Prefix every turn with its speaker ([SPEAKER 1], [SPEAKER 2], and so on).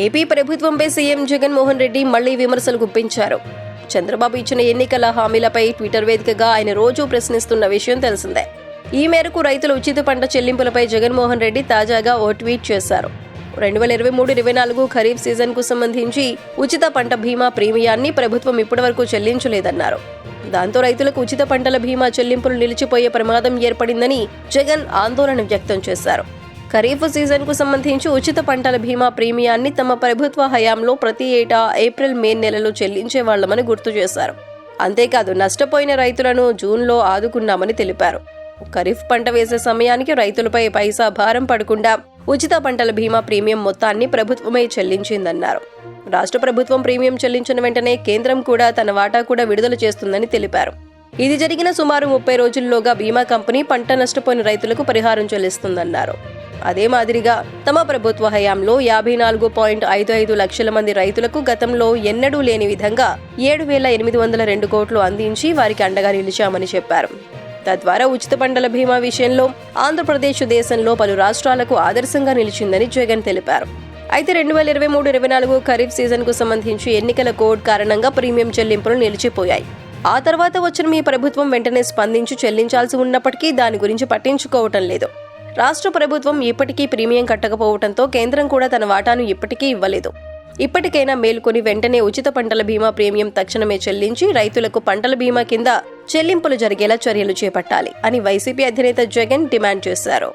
[SPEAKER 1] AP ప్రభుత్వంపై CM Jaganmohan Reddy మళ్ళీ విమర్శలు గుప్పించారు. చంద్రబాబు ఇచ్చిన ఎన్నికల హామీలపై ట్విట్టర్ వేదికగా ఆయన రోజూ ప్రశ్నిస్తున్న విషయం తెలిసిందే. ఈ మేరకు రైతుల ఉచిత పంట చెల్లింపులపై జగన్మోహన్ రెడ్డి తాజాగా ఓ ట్వీట్ చేశారు. రెండు వేల ఇరవై మూడు ఇరవై నాలుగు ఖరీఫ్ సీజన్కు సంబంధించి ఉచిత పంట బీమా ప్రీమియాన్ని ప్రభుత్వం ఇప్పటివరకు చెల్లించలేదన్నారు. దాంతో రైతులకు ఉచిత పంటల బీమా చెల్లింపులు నిలిచిపోయే ప్రమాదం ఏర్పడిందని జగన్ ఆందోళన వ్యక్తం చేశారు. ఖరీఫ్ సీజన్కు సంబంధించి ఉచిత పంటల బీమా ప్రీమియాన్ని తమ ప్రభుత్వ హయాంలో ప్రతి ఏటా ఏప్రిల్ మే నెలలో చెల్లించే వాళ్ళమని గుర్తు చేశారు. అంతేకాదు నష్టపోయిన రైతులను జూన్లో ఆదుకున్నామని తెలిపారు. ఖరీఫ్ పంట వేసే సమయానికి రైతులపై పైసా భారం పడకుండా ఉచిత పంటల బీమా ప్రీమియం మొత్తాన్ని ప్రభుత్వమే చెల్లించిందన్నారు. రాష్ట్ర ప్రభుత్వం ప్రీమియం చెల్లించిన వెంటనే కేంద్రం కూడా తన వాటా కూడా విడుదల చేస్తుందని తెలిపారు. ఇది జరిగిన సుమారు ముప్పై రోజుల్లోగా బీమా కంపెనీ పంట నష్టపోయిన రైతులకు పరిహారం చెల్లిస్తుందన్నారు. అదే మాదిరిగా తమ ప్రభుత్వ హయాంలో యాభై నాలుగు పాయింట్ ఐదు ఐదు లక్షల మంది రైతులకు గతంలో ఎన్నడూ లేని విధంగా ఏడు వేల ఎనిమిది వందల రెండు కోట్లు అందించి వారికి అండగా నిలిచామని చెప్పారు. తద్వారా ఉచిత పంటల బీమా విషయంలో ఆంధ్రప్రదేశ్ దేశంలో పలు రాష్ట్రాలకు ఆదర్శంగా నిలిచిందని జగన్ తెలిపారు. అయితే రెండు వేల ఇరవై మూడు ఇరవై నాలుగు ఖరీఫ్ సీజన్కు సంబంధించి ఎన్నికల కోడ్ కారణంగా ప్రీమియం చెల్లింపులు నిలిచిపోయాయి. ఆ తర్వాత వచ్చిన మీ ప్రభుత్వం వెంటనే స్పందించి చెల్లించాల్సి ఉన్నప్పటికీ దాని గురించి పట్టించుకోవటం లేదు. రాష్ట్ర ప్రభుత్వం ఇప్పటికీ ప్రీమియం కట్టకపోవడంతో కేంద్రం కూడా తన వాటాను ఇప్పటికీ ఇవ్వలేదు. ఇప్పటికైనా మేల్కొని వెంటనే ఉచిత పంటల బీమా ప్రీమియం తక్షణమే చెల్లించి రైతులకు పంటల బీమా కింద చెల్లింపులు జరిగేలా చర్యలు చేపట్టాలి అని వైసీపీ అధినేత జగన్ డిమాండ్ చేశారు.